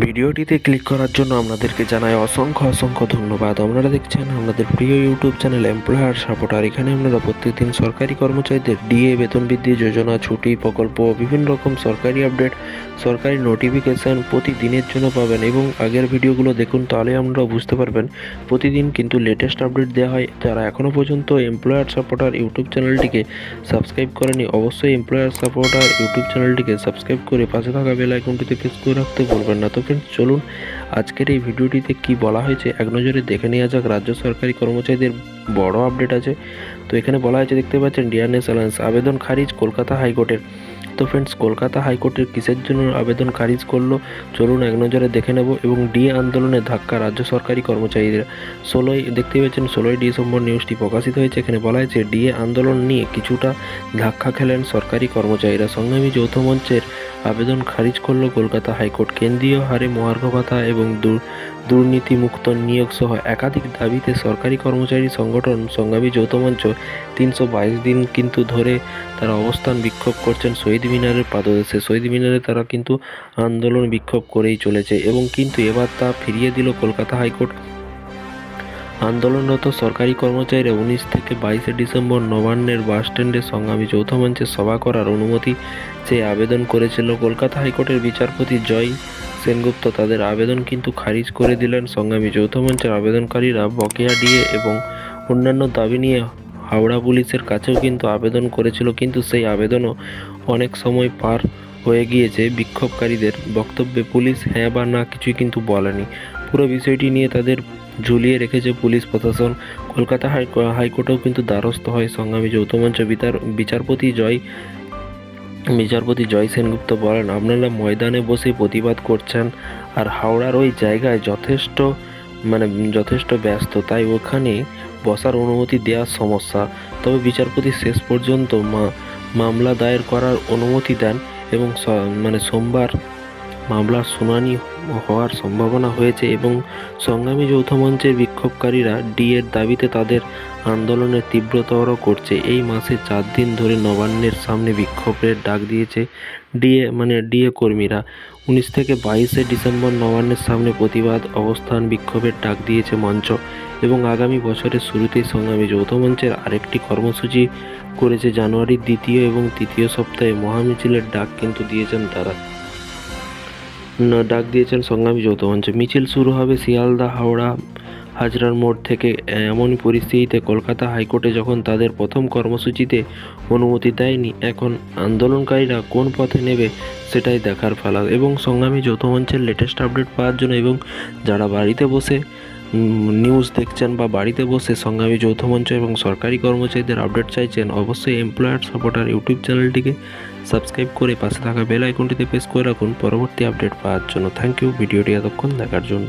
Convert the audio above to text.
ভিডিওটিতে ক্লিক করার জন্য আপনাদেরকে জানাই অসংখ্য অসংখ্য ধন্যবাদ। আপনারা দেখছেন আমাদের প্রিয় ইউটিউব চ্যানেল এমপ্লয়ার সাপোর্টার। এখানে আপনারা প্রত্যেকদিন সরকারি কর্মচারীদের ডিএ, বেতন বৃদ্ধি, যোজনা, ছুটি, প্রকল্প, বিভিন্ন রকম সরকারি আপডেট, সরকারি নোটিফিকেশান প্রতিদিনের জন্য পাবেন এবং আগের ভিডিওগুলো দেখুন তাহলে আপনারা বুঝতে পারবেন। প্রতিদিন কিন্তু লেটেস্ট আপডেট দেওয়া হয়। যারা এখনও পর্যন্ত এমপ্লয়ার সাপোর্টার ইউটিউব চ্যানেলটিকে সাবস্ক্রাইব করেনি অবশ্যই এমপ্লয়ার সাপোর্টার ইউটিউব চ্যানেলটিকে সাবস্ক্রাইব করে পাশে থাকা বেল আইকনটিতে প্রেস করে রাখতে বলবেন না। তো ফ্রেন্ডস চলুন আজকের এই ভিডিওটিতে কি বলা হয়েছে এক নজরে দেখে নেওয়া যাক। রাজ্য সরকারি কর্মচারীদের বড় আপডেট আছে। তো এখানে বলা হয়েছে, দেখতে পাচ্ছেন ডিয়ারনেস অ্যালায়েন্স আবেদন খারিজ কলকাতা হাইকোর্টের। তো ফ্রেন্ডস কলকাতা হাইকোর্টের কিসের জন্য আবেদন খারিজ করল? চলুন এক নজরে দেখে নেব এবং ডিএ আন্দোলনে ধাক্কা রাজ্য সরকারি কর্মচারীদের। ষোলোই, দেখতে পাচ্ছেন, ষোলোই ডিসেম্বর নিউজটি প্রকাশিত হয়েছে। এখানে বলা হয়েছে ডিএ আন্দোলন নিয়ে কিছুটা ধাক্কা খেলেন সরকারি কর্মচারীরা। সংগ্রামী যৌথ মঞ্চের আবেদন খারিজ করল কলকাতা হাইকোর্ট। কেন্দ্রীয় হারে মহার্ঘ এবং দুর্নীতিমুক্ত নিয়োগ সহ একাধিক দাবিতে সরকারি কর্মচারী সংগঠন সংগ্রামী যৌথ মঞ্চ তিনশো বাইশ দিন কিন্তু ধরে তারা অবস্থান বিক্ষোভ করছেন শহীদ মিনারের পাদদেশে। শহীদ মিনারে তারা কিন্তু আন্দোলন বিক্ষোভ করেই চলেছে এবং কিন্তু এবার তা ফিরিয়ে দিল কলকাতা হাইকোর্ট। আন্দোলনরত সরকারি কর্মচারীরা উনিশ থেকে বাইশে ডিসেম্বর নবান্নের বাসস্ট্যান্ডে সংগ্রামী যৌথ মঞ্চে সভা করার অনুমতি চেয়ে আবেদন করেছিল কলকাতা হাইকোর্টের বিচারপতি জয় সেনগুপ্ত। তাদের আবেদন কিন্তু খারিজ করে দিলেন সংগ্রামী যৌথ মঞ্চের আবেদনকারীরা বকেয়া ডিএ এবং অন্যান্য দাবি নিয়ে হাওড়া পুলিশের কাছেও কিন্তু আবেদন করেছিল, কিন্তু সেই আবেদনও অনেক সময় পার হয়ে গিয়েছে বিক্ষোভকারীদের বক্তব্যে। পুলিশ হ্যাঁ বা না কিছুই কিন্তু বলেনি। পুরো বিষয়টি নিয়ে তাদের ঝুলিয়ে রেখেছে পুলিশ প্রশাসন। কলকাতা হাই হাইকোর্টেও কিন্তু দ্বারস্থ হয় সংগ্রামী যৌথ মঞ্চ বিচার বিচারপতি জয় বিচারপতি জয় সেনগুপ্ত বলেন, আপনারা ময়দানে বসে প্রতিবাদ করছেন আর হাওড়ার ওই জায়গায় যথেষ্ট মানে যথেষ্ট ব্যস্ত, তাই ওখানে বসার অনুমতি দেওয়ার সমস্যা। তবে বিচারপতি শেষ পর্যন্ত মামলা দায়ের করার অনুমতি দেন এবং মানে সোমবার মামলার শুনানি হওয়ার সম্ভাবনা হয়েছে এবং সংগ্রামী যৌথ মঞ্চের বিক্ষোভকারীরা ডিএর দাবিতে তাদের আন্দোলনের তীব্রতর করছে। এই মাসে চার দিন ধরে নবান্নের সামনে বিক্ষোভের ডাক দিয়েছে ডিএ মানে ডিএ কর্মীরা। উনিশ থেকে বাইশে ডিসেম্বর নবান্নের সামনে প্রতিবাদ অবস্থান বিক্ষোভের ডাক দিয়েছে মঞ্চ এবং আগামী বছরের শুরুতেই সংগ্রামী যৌথ মঞ্চের আরেকটি কর্মসূচি করেছে জানুয়ারির দ্বিতীয় এবং তৃতীয় সপ্তাহে মহামিছিলের ডাক কিন্তু দিয়েছেন তারা। ডাক দিয়েছেন সংগ্রামী যৌথ মঞ্চ। মিছিল শুরু হবে শিয়ালদা, হাওড়া, হাজরার মোড় থেকে। এমনই পরিস্থিতিতে কলকাতা হাইকোর্টে যখন তাদের প্রথম কর্মসূচিতে অনুমতি দেয়নি, এখন আন্দোলনকারীরা কোন পথে নেবে সেটাই দেখার ফেলা। এবং সংগ্রামী যৌথ মঞ্চের লেটেস্ট আপডেট পাওয়ার জন্য এবং যারা বাড়িতে বসে নিউজ দেখছেন বা বাড়িতে বসে সংগ্রামী যৌথ মঞ্চ এবং সরকারি কর্মচারীদের আপডেট চাইছেন, অবশ্যই এমপ্লয়ার সাপোর্টার ইউটিউব চ্যানেলটিকে সাবস্ক্রাইব করে পাশে থাকা বেল আইকনটিতে প্রেস করে রাখুন। পরবর্তী আপডেট পাওয়ার জন্য থ্যাংক ইউ ভিডিওটি এতক্ষণ দেখার জন্য।